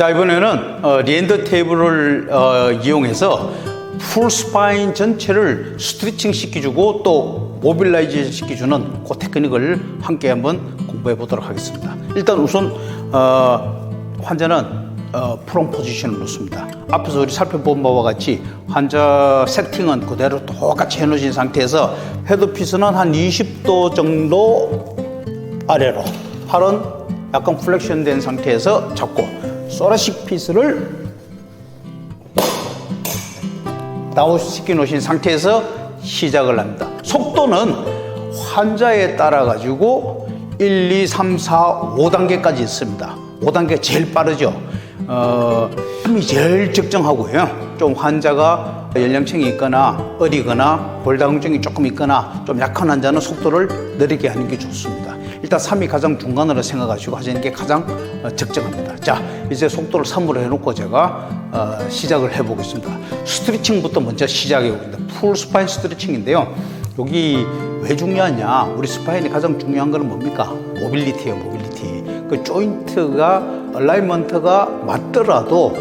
자 이번에는 어, 리엔더 테이블을 어, 이용해서 풀 스파인 전체를 스트레칭 시켜주고 또 모빌라이제이션 시켜주는 그 테크닉을 함께 한번 공부해 보도록 하겠습니다. 일단 우선 어, 환자는 어, 프롬 포지션을 놓습니다. 앞에서 우리 살펴본 바와 같이 환자 세팅은 그대로 똑같이 해놓으신 상태에서 헤드피스는 한 20도 정도 아래로 팔은 약간 플렉션 된 상태에서 잡고 소라식 피스를 다운시켜 놓으신 상태에서 시작을 합니다. 속도는 환자에 따라 가지고 1, 2, 3, 4, 5단계까지 있습니다. 5단계 제일 빠르죠. 어, 힘이 제일 적정하고요. 좀 환자가 연령층이 있거나 어리거나 골다공증이 조금 있거나 좀 약한 환자는 속도를 느리게 하는 게 좋습니다. 일단 3이 가장 중간으로 생각하시고 하시는 게 가장 어, 적정합니다. 자, 이제 속도를 3으로 해놓고 제가 어, 시작을 해보겠습니다. 스트레칭부터 먼저 시작해 보겠습니다. 풀 스파인 스트레칭인데요. 여기 왜 중요하냐? 우리 스파인이 가장 중요한 거는 뭡니까? 모빌리티예요, 모빌리티. 그 조인트가 얼라이먼트가 맞더라도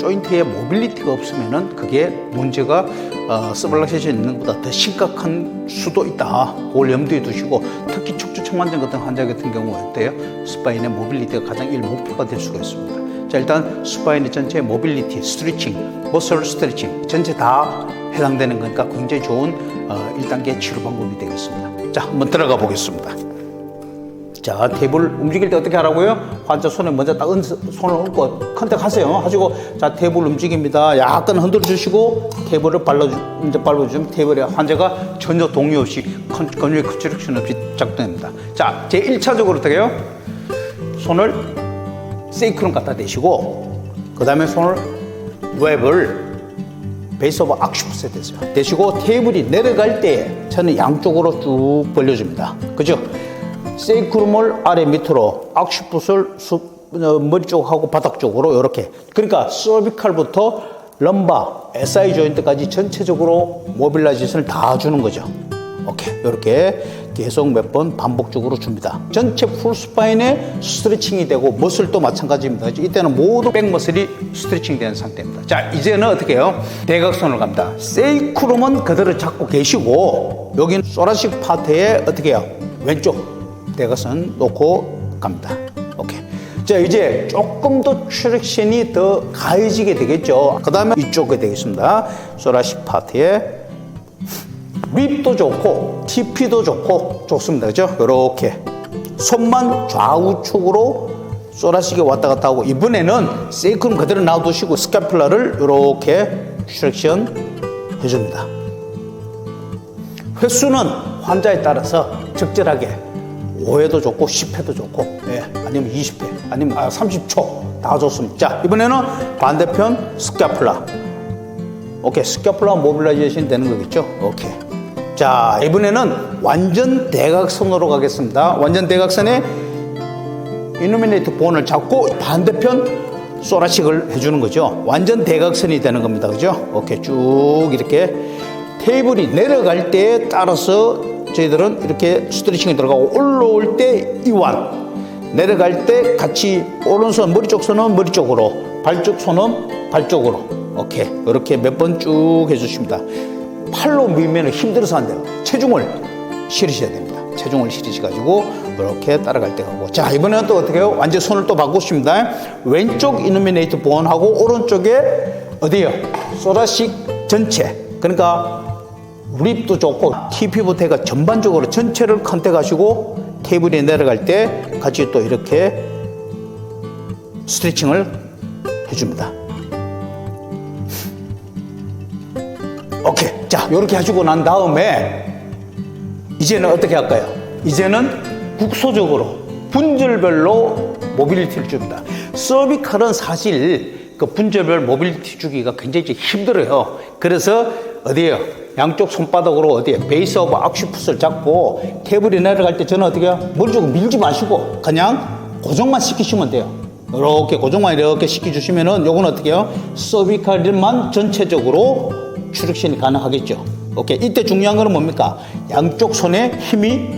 조인트에 모빌리티가 없으면은 그게 문제가 어, 스블락세션 있는 것보다 더 심각한 수도 있다. 그걸 염두에 두시고 특히 척추 청만증 같은 환자 같은 경우 어때요? 스파인의 모빌리티가 가장 일 목표가 될 수가 있습니다. 자 일단 스파인의 전체 모빌리티, 스트레칭, 머슬 스트레칭 전체 다 해당되는 거니까 굉장히 좋은 어, 1단계 치료 방법이 되겠습니다. 자 한번 들어가 보겠습니다. 자, 테이블 움직일 때 어떻게 하라고요? 환자 손에 먼저 딱 은, 손을 얹고 컨택하세요. 하시고, 자, 테이블 움직입니다. 약간 흔들어 주시고, 테이블을 발라주, 이제 발라주면 테이블에 환자가 전혀 동의 없이, 컨, 건조의 컨트럭션 없이 작동됩니다. 자, 제 1차적으로 어떻게 해요? 손을 세이크론 갖다 대시고, 그 다음에 손을 웹을 베이스 오브 악슈프스에 대세요. 대시고 테이블이 내려갈 때 저는 양쪽으로 쭉 벌려줍니다. 그죠? 세이크룸을 아래 밑으로 수, 어, 머리 쪽하고 바닥 쪽으로 이렇게 그러니까 서비칼부터 럼바, SI 조인트까지 전체적으로 모빌라이제이션을 다 주는 거죠. 오케이 이렇게 계속 몇 번 반복적으로 줍니다. 전체 풀 스파인에 스트레칭이 되고 머슬도 마찬가지입니다. 이때는 모두 백머슬이 스트레칭 되는 상태입니다. 자 이제는 어떻게 해요? 대각선을 갑니다. 세이크룸은 그대로 잡고 계시고 여기는 소라식 파트에 어떻게 해요? 왼쪽 대각선 놓고 갑니다. 오케이. 자, 이제 조금 더 트랙션이 더 가해지게 되겠죠. 그 다음에 이쪽에 되겠습니다. 소라식 파트에 립도 좋고, TP도 좋고, 좋습니다. 그죠? 요렇게. 손만 좌우측으로 소라식에 왔다 갔다 하고, 이번에는 세이크럼 그대로 놔두시고, 스카플라를 요렇게 트랙션 해줍니다. 횟수는 환자에 따라서 적절하게 5회도 좋고 10회도 좋고 예, 아니면 20회 아니면 아, 30초 다 좋습니다. 자 이번에는 반대편 스카플라 오케이 스카플라 모빌라이제이션 되는 거겠죠? 오케이 자 이번에는 완전 대각선으로 가겠습니다. 완전 대각선에 이노미네이트 본을 잡고 반대편 소라식을 해주는 거죠. 완전 대각선이 되는 겁니다. 그죠? 오케이 쭉 이렇게 테이블이 내려갈 때에 따라서 저희들은 이렇게 스트레칭이 들어가고 올라올 때 이완 내려갈 때 같이 오른손 머리 쪽 손은 머리 쪽으로 발 쪽 손은 발 쪽으로. 오케이. 이렇게 몇 번 쭉 해주십니다. 팔로 밀면 힘들어서 안 돼요. 체중을 실으셔야 됩니다. 체중을 실으셔가지고 이렇게 따라갈 때 가고. 자 이번에는 또 어떻게 해요? 완전 손을 또 바꾸십니다. 왼쪽 이노미네이트 본하고 오른쪽에 어디요? 소라식 전체. 그러니까 립도 좋고 TP부터 해가 전반적으로 전체를 컨택하시고 테이블에 내려갈 때 같이 또 이렇게 스트레칭을 해줍니다. 오케이. 자, 이렇게 하시고 난 다음에 이제는 어떻게 할까요? 이제는 국소적으로 분절별로 모빌리티를 줍니다. 서비칼은 사실 그 분절별 모빌리티 주기가 굉장히 힘들어요. 그래서 어디에요? 양쪽 손바닥으로 어디에 베이스 오브 악슈풋을 잡고 테이블이 내려갈 때 저는 어떻게? 머리 쪽 밀지 마시고 그냥 고정만 시키시면 돼요. 이렇게 고정만 이렇게 시켜주시면은 요건 어떻게 해요? 서비칼만 전체적으로 추력신이 가능하겠죠. 오케이. 이때 중요한 거는 뭡니까? 양쪽 손에 힘이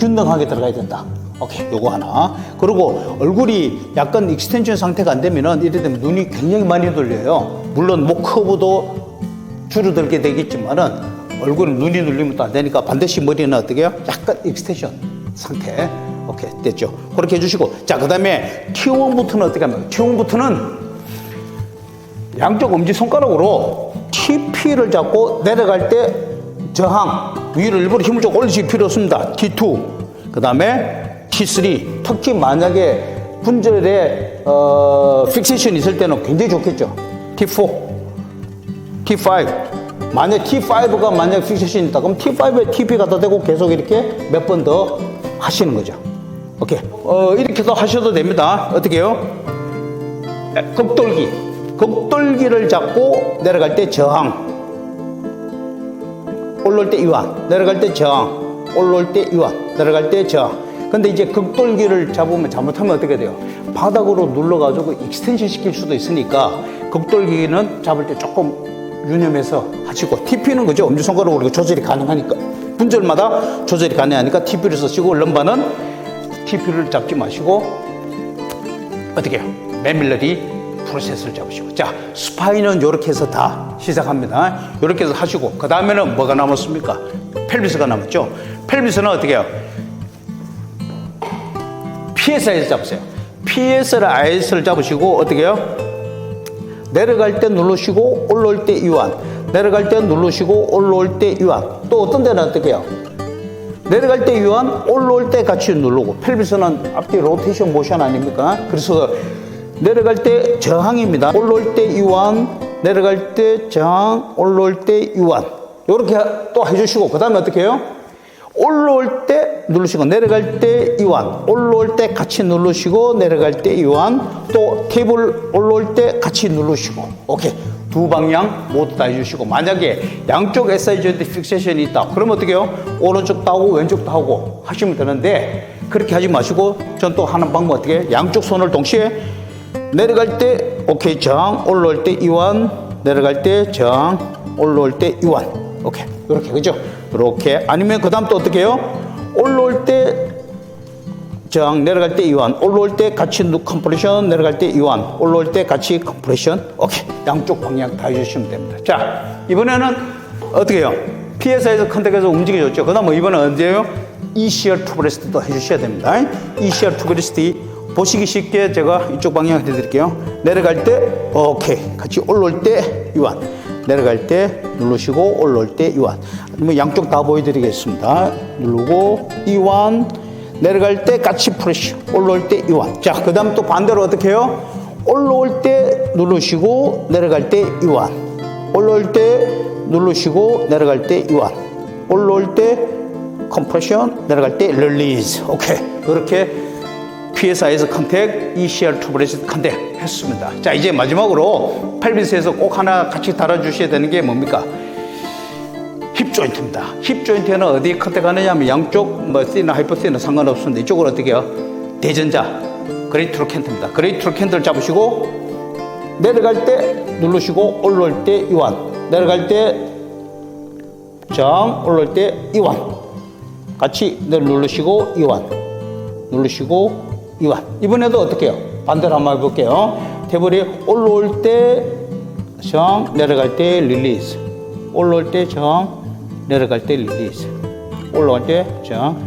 균등하게 들어가야 된다. 오케이, 요거 하나. 그리고 얼굴이 약간 익스텐션 상태가 안 되면은 이래 되면 눈이 굉장히 많이 돌려요. 물론 목 커브도 줄어들게 되겠지만은 얼굴은 눈이 눌리면 또 안 되니까 반드시 머리는 어떻게 해요? 약간 익스텐션 상태. 오케이, 됐죠. 그렇게 해주시고. 자, 그 다음에 T1부터는 어떻게 하면, T1부터는 양쪽 엄지손가락으로 TP를 잡고 내려갈 때 저항 위로 일부러 힘을 좀 올리실 필요 없습니다. T2 그 다음에 T3 특히 만약에 분절에 어, 픽세이션 있을 때는 굉장히 좋겠죠. T4 T5 만약 T5가 만약 픽세이션 있다 그럼 T5에 TP 갖다 대고 계속 이렇게 몇 번 더 하시는 거죠. 오케이 어, 이렇게 도 하셔도 됩니다. 어떻게 해요? 극돌기. 극돌기를 잡고 내려갈 때 저항. 올라올 때 이완. 내려갈 때 저항. 올라올 때 이완. 내려갈 때 저항. 근데 이제 극돌기를 잡으면 잘못하면 어떻게 돼요? 바닥으로 눌러가지고 익스텐션 시킬 수도 있으니까 극돌기는 잡을 때 조금 유념해서 하시고 TP는 그죠? 엄지손가락으로 조절이 가능하니까 분절마다 조절이 가능하니까 TP를 쓰시고 럼바는 TP를 잡지 마시고 어떻게 해요? 메밀러리 프로세스를 잡으시고 자 스파인은 이렇게 해서 다 시작합니다 이렇게 해서 하시고 그 다음에는 뭐가 남았습니까? 펠비스가 남았죠 펠비스는 어떻게 해요? PSI에서 잡으세요 PS를 IS를 잡으시고 어떻게 해요? 내려갈 때 누르시고 올라올 때 이완 내려갈 때 누르시고 올라올 때 이완 또 어떤 데는 어떻게 해요? 내려갈 때 유한, 올라올 때 같이 누르고 펠비스는 앞뒤 로테이션 모션 아닙니까? 그래서 내려갈 때 저항입니다. 올라올 때 유한, 내려갈 때 저항, 올라올 때 유한. 이렇게 또 해주시고 그 다음에 어떻게 해요? 올라올 때 누르시고 내려갈 때 이완 올라올 때 같이 누르시고 내려갈 때 이완 또 테이블 올라올 때 같이 누르시고. 오케이. 두 방향 모두 다 해주시고. 만약에 양쪽 SI 조인트 픽세션이 있다. 그러면 어떻게 해요? 오른쪽도 하고 왼쪽도 하고 하시면 되는데 그렇게 하지 마시고 전 또 하는 방법 어떻게? 해요? 양쪽 손을 동시에 내려갈 때 오케이 저항 올라올 때 이완 내려갈 때 저항 올라올 때 이완. 오케이. 이렇게. 그죠? 이렇게. 아니면 그 다음 또 어떻게 해요 올라올 때 저항 내려갈 때 이완 올라올 때 같이 누 컴프레션 내려갈 때 이완 올라올 때 같이 컴프레션. 오케이. 양쪽 방향 다 해주시면 됩니다. 자 이번에는 어떻게 해요? PSI에서 컨택해서 움직여줬죠. 그 다음 이번엔 언제예요? ECR 투브레스트도 해주셔야 됩니다. ECR 투브레스트 보시기 쉽게 제가 이쪽 방향 해드릴게요. 내려갈 때 오케이. 같이 올라올 때 이완 내려갈 때 누르시고 올라올 때 이완. 뭐 양쪽 다 보여드리겠습니다. 누르고 이완. 내려갈 때 같이 프레쉬 올라올 때 이완. 자 그 다음 또 반대로 어떻게 해요? 올라올 때 누르시고 내려갈 때 이완. 올라올 때 누르시고 내려갈 때 이완. 올라올 때 컴프레션 내려갈 때 릴리즈 오케이. 이렇게 PSI에서 컨택, ECR 투브레스 컨택 했습니다. 자, 이제 마지막으로 pelvis에서 꼭 하나 같이 달아주셔야 되는 게 뭡니까? 힙 조인트입니다. 힙 조인트는 어디 컨택하느냐 하면 양쪽 뭐 C나 하이퍼 C는 상관없습니다. 이쪽으로 어떻게 해요? 대전자, 그레이트로 캔트입니다. 그레이트로 캔트를 잡으시고 내려갈 때 누르시고 올라올 때 이완 내려갈 때 정, 올라올 때 이완 같이 누르시고 이완 누르시고 이완. 이번에도 어떻게 해요? 반대로 한번 해볼게요. 테이블이 올라올 때 정, 내려갈 때 릴리즈. 올라올 때 정, 내려갈 때 릴리즈. 올라갈 때 정,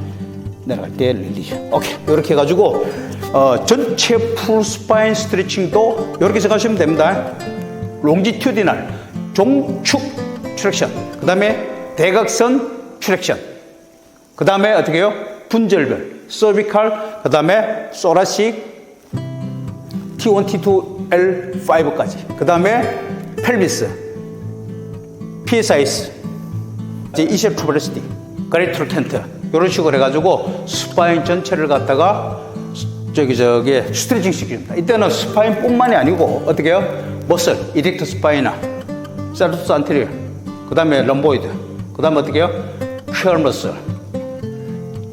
내려갈 때 릴리즈. 오케이. 이렇게 해가지고, 어, 전체 풀 스파인 스트레칭도 이렇게 생각하시면 됩니다. 롱지튜디널, 종축 트랙션. 그 다음에 대각선 트랙션. 그 다음에 어떻게 해요? 분절별. 서비칼, 그 다음에 소라식, T1, T2, L5까지. 그 다음에 펠비스, PSIS, 이제 이셉 투브레스티, 가리트로 켄트. 이런 식으로 해가지고 스파인 전체를 갖다가 저기 저기 스트레칭 시킵니다. 이때는 스파인 뿐만이 아니고 어떻게 해요? 머슬, 이렉트 스파이나, 세르투스 안테리어, 그 다음에 럼보이드, 그 다음에 어떻게 해요? 큐얼 머슬.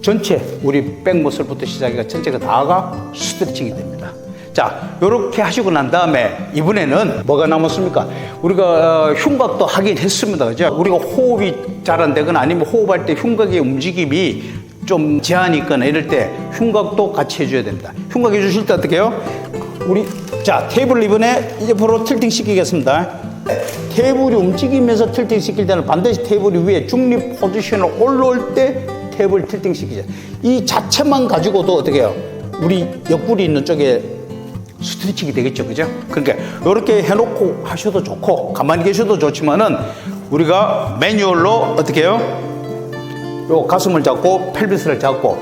전체 우리 백머슬부터 시작해가 전체가 다가 스트레칭이 됩니다. 자, 이렇게 하시고 난 다음에 이번에는 뭐가 남았습니까? 우리가 어, 흉곽도 하긴 했습니다. 그죠? 우리가 호흡이 잘 안 되거나 아니면 호흡할 때 흉곽의 움직임이 좀 제한이 있거나 이럴 때 흉곽도 같이 해줘야 됩니다. 흉곽 해주실 때 어떻게 해요? 우리 자 테이블 이번에 옆으로 틸팅 시키겠습니다. 테이블이 움직이면서 틸팅 시킬 때는 반드시 테이블 위에 중립 포지션을 올라올 때 테이블 틸팅 시키죠. 이 자체만 가지고도 어떻게 해요? 우리 옆구리 있는 쪽에 스트레칭이 되겠죠, 그죠? 그러니까 이렇게 해놓고 하셔도 좋고 가만히 계셔도 좋지만은 우리가 매뉴얼로 어떻게 해요? 요 가슴을 잡고 펠비스를 잡고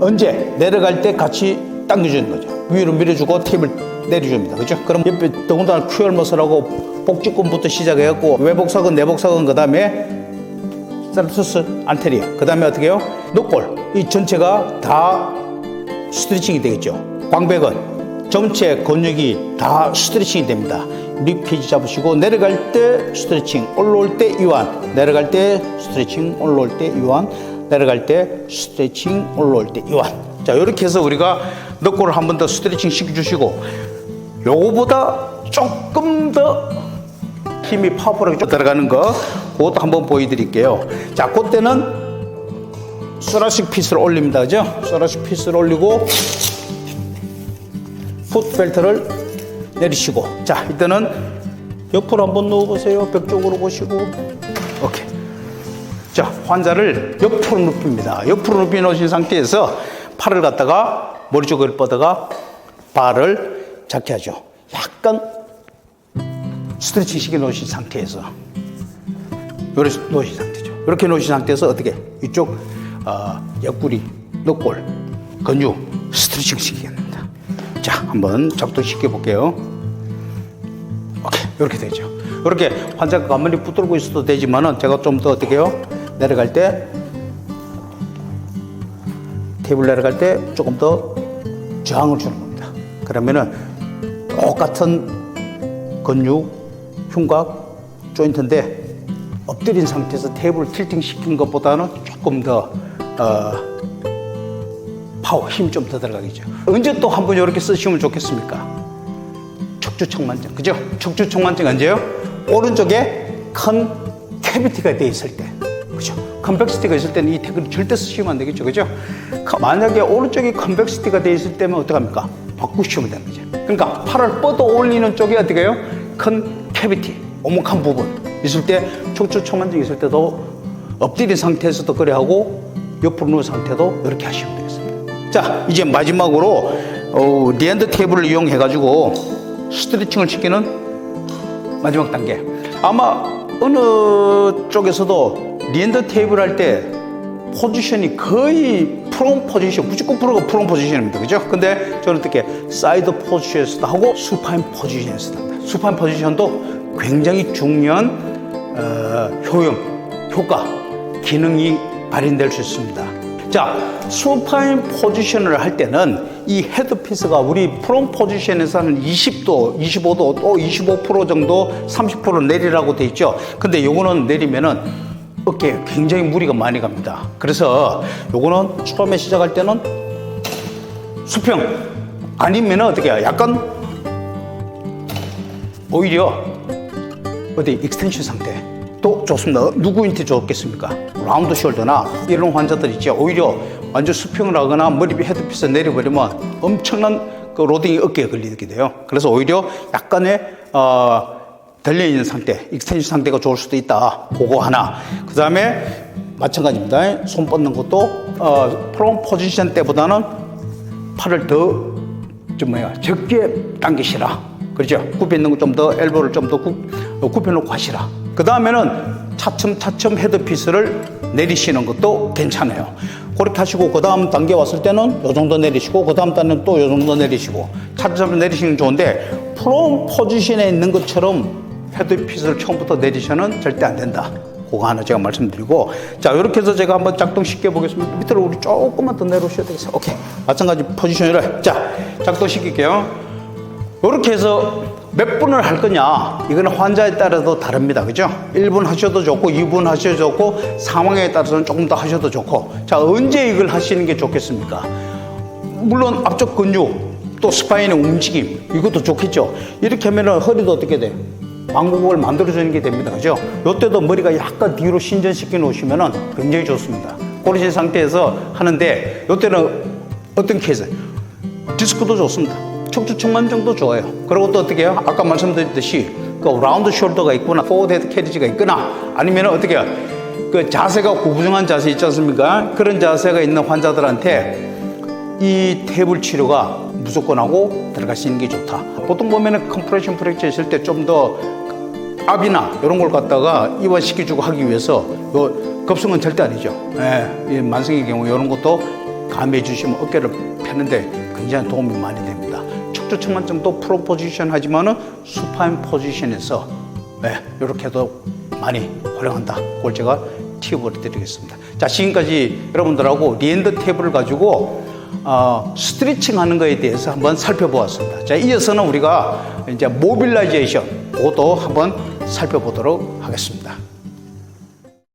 언제 내려갈 때 같이 당겨주는 거죠. 위로 밀어주고 팁을 내려줍니다. 그죠? 그럼 옆에 더군다나 큐얼 머슬하고 복직근부터 시작해갖고 외복사근, 내복사근 그 다음에 셀프스 안테리어 그 다음에 어떻게 해요? 늑골 이 전체가 다 스트레칭이 되겠죠. 광배근 전체 근육이 다 스트레칭이 됩니다. 립케이지 잡으시고 내려갈 때 스트레칭, 올라올 때 이완, 내려갈 때 스트레칭, 올라올 때 이완, 내려갈 때 스트레칭, 올라올 때 이완. 자 이렇게 해서 우리가 늑골을 한 번 더 스트레칭 시켜주시고 요거보다 조금 더 힘이 파워풀하게 좀 들어가는 거 그것도 한번 보여드릴게요. 자 그때는 소라식 피스를 올립니다. 그죠? 소라식 피스를 올리고 풋벨트를 내리시고 자 이때는 옆으로 한번 누워보세요 벽 쪽으로 보시고 오케이 자 환자를 옆으로 눕힙니다 옆으로 눕혀 놓으신 상태에서 팔을 갖다가 머리 쪽으로 뻗어가 발을 잡게 하죠 약간 스트레칭 시켜 놓으신 상태에서 이렇게 놓으신 상태죠 이렇게 놓으신 상태에서 어떻게 이쪽 어, 옆구리 늑골 근육 스트레칭 시키겠습니다 자, 한번 작동시켜 볼게요. 오케이, 이렇게 되죠. 이렇게 환자가 가만히 붙들고 있어도 되지만은 제가 좀 더 어떻게 해요? 내려갈 때 테이블 내려갈 때 조금 더 저항을 주는 겁니다. 그러면은 똑같은 근육, 흉곽, 조인트인데 엎드린 상태에서 테이블 틸팅 시킨 것보다는 조금 더 어, 파워, 힘이 좀더 들어가겠죠. 언제 또 한 번 이렇게 쓰시면 좋겠습니까? 척추청만증, 그죠? 척추청만증 언제요? 오른쪽에 큰 캐비티가 돼 있을 때, 그죠? 컨벡시티가 있을 때는 이 태그를 절대 쓰시면 안 되겠죠, 그죠? 만약에 오른쪽에 컨벡시티가 돼 있을 때면 어떡합니까? 바꾸시면 되는 거죠. 그러니까 팔을 뻗어 올리는 쪽에 어떻게 해요? 큰 캐비티, 오목한 부분 있을 때 척추 청만증 있을 때도 엎드린 상태에서도 그래 하고 옆으로 누운 상태도 이렇게 하시면 되겠습니다. 자, 이제 마지막으로 어, 리엔드 테이블을 이용해 가지고 스트레칭을 시키는 마지막 단계. 아마 어느 쪽에서도 리엔드 테이블 할 때 포지션이 거의 프롬 포지션, 99%가 프롬 포지션입니다. 그죠? 근데 저는 어떻게 사이드 포지션에서도 하고 수파인 포지션에서도 합니다. 수파인 포지션도 굉장히 중요한 어, 효용, 효과, 기능이 발현될 수 있습니다. 자, 수파인 포지션을 할 때는 이 헤드피스가 우리 프롬 포지션에서 는 20도, 25도, 또 25% 정도, 30% 내리라고 돼 있죠. 근데 요거는 내리면은 어깨에 굉장히 무리가 많이 갑니다. 그래서 요거는 처음에 시작할 때는 수평 아니면 어떻게 해요? 약간 오히려 어디 익스텐션 상태 또 좋습니다. 누구한테 좋겠습니까? 라운드 숄더나 이런 환자들 있죠. 오히려 완전 수평을 하거나 머리 헤드피스 내려버리면 엄청난 그 로딩이 어깨에 걸리게 돼요. 그래서 오히려 약간의 어, 달려있는 상태, 익스텐션 상태가 좋을 수도 있다. 그거 하나. 그 다음에 마찬가지입니다. 손 뻗는 것도 어, 프롬 포지션 때보다는 팔을 더 좀 뭐야 적게 당기시라. 그렇죠? 굽혀 있는 거 좀 더 엘보를 좀 더 굽혀 놓고 하시라. 그 다음에는 차츰차츰 헤드피스를 내리시는 것도 괜찮아요. 그렇게 하시고 그 다음 단계 왔을 때는 요 정도 내리시고 그 다음 단계는 또 요 정도 내리시고 차츰 내리시는 좋은데 프롬 포지션에 있는 것처럼 헤드피스를 처음부터 내리셔는 절대 안 된다. 그거 하나 제가 말씀드리고 자 이렇게 해서 제가 한번 작동 시켜 보겠습니다. 밑으로 우리 조금만 더 내려오셔야 되겠어요. 오케이. 마찬가지 포지션으로 자 작동 시킬게요. 이렇게 해서 몇 분을 할 거냐? 이거는 환자에 따라서 다릅니다. 그죠? 1분 하셔도 좋고 2분 하셔도 좋고 상황에 따라서는 조금 더 하셔도 좋고. 자 언제 이걸 하시는 게 좋겠습니까? 물론 앞쪽 근육 또 스파인의 움직임 이것도 좋겠죠? 이렇게 하면 허리도 어떻게 돼요 방법을 만들어주는 게 됩니다 그죠 이때도 머리가 약간 뒤로 신전시켜 놓으시면 굉장히 좋습니다 고르신 상태에서 하는데 이때는 어떤 케이스? 디스크도 좋습니다. 척추 측만정도 좋아요. 그리고 또 어떻게 해요? 아까 말씀드렸듯이 그 라운드 숄더가 있구나, 포워드 헤드 캐리지가 있거나 아니면 어떻게 해요? 그 자세가 구부정한 자세 있지 않습니까? 그런 자세가 있는 환자들한테 이 탭을 치료가 무조건 하고 들어가시는 게 좋다. 보통 보면은 컴프레션 프랙처 있을 때 좀 더 압이나 이런 걸 갖다가 이완시켜주고 하기 위해서 요 급성은 절대 아니죠. 예, 이 만성의 경우 이런 것도 감해해 주시면 어깨를 펴는데 굉장히 도움이 많이 됩니다. 척추 측만증도 프로 포지션 하지만은 수파인 포지션에서 예, 이렇게도 많이 활용한다. 그걸 제가 팁을 드리겠습니다. 자, 지금까지 여러분들하고 리엔드 탭을 가지고 어, 스트레칭 하는 거에 대해서 한번 살펴보았습니다. 자, 이어서는 우리가 이제 모빌라이제이션, 그것도 한번 살펴보도록 하겠습니다.